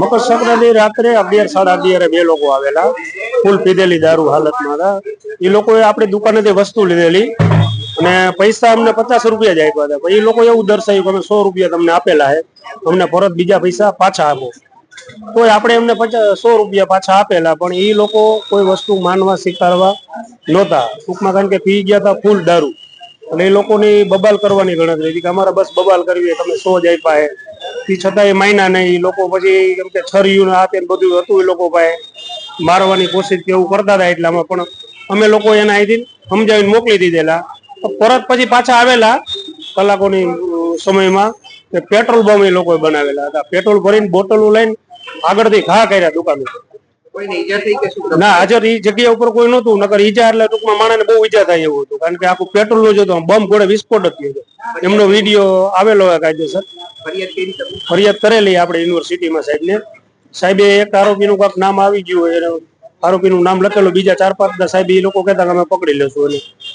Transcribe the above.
મકર સંક્રાંતિ રાત્રે અગિયાર, સાડા અગિયારે બે લોકો આવેલા. ફૂલ પીધેલી દારૂ હાલતમાં હતા. એ લોકોએ આપણી દુકાનેથી વસ્તુ લીધેલી અને પૈસા અમને પચાસ રૂપિયા જ આપ્યા હતા. એ લોકો એવું દર્શાવ્યું કે અમે સો રૂપિયા તમને આપેલા છે. અમને પરત બીજા પૈસા પાછા આપો. તો આપણે એમને પચાસ, સો રૂપિયા પાછા આપેલા, પણ એ લોકો કોઈ વસ્તુ માનવા, સ્વીકારવા નહોતા. ટૂંકમાં કારણ કે પી ગયા હતા ફૂલ દારૂ. અને એ લોકોની બબાલ કરવાની ગણતરી હતી કે અમારે બસ બબાલ કરવી તમે સો જ આપ્યા એ છતાં એ માયના નહીં લોકો પછી કેમ કે છરિયું તે બધું હતું એ લોકો પાસે. મારવાની કોશિશ કે એવું કરતા હતા એટલામાં પણ અમે લોકો એને અહીંથી સમજાવીને મોકલી દીધેલા. પરત પછી પાછા આવેલા કલાકોની સમયમાં પેટ્રોલ બમ એ લોકોએ બનાવેલા હતા. પેટ્રોલ ભરીને બોટલો લઈને આગળથી ઘા કર્યા દુકાન ના હાજર એ જગ્યા ઉપર કોઈ નહોતું નકર ઈજા એટલે ટૂંકમાં માણસને બહુ ઈજા થાય એવું હતું. કારણ કે આખું પેટ્રોલનું જતો બમ ઘોડે વિસ્ફોટ જ થયો એમનો વીડિયો આવેલો હોય કાયદેસર. ફરિયાદ કરેલી આપણે યુનિવર્સિટીમાં સાહેબને. સાહેબે એક આરોપીનું કાંક નામ આવી ગયું હોય આરોપીનું નામ લખેલું બીજા ચાર પાંચ સાહેબ એ લોકો કહેતા કે અમે પકડી લેશું એને.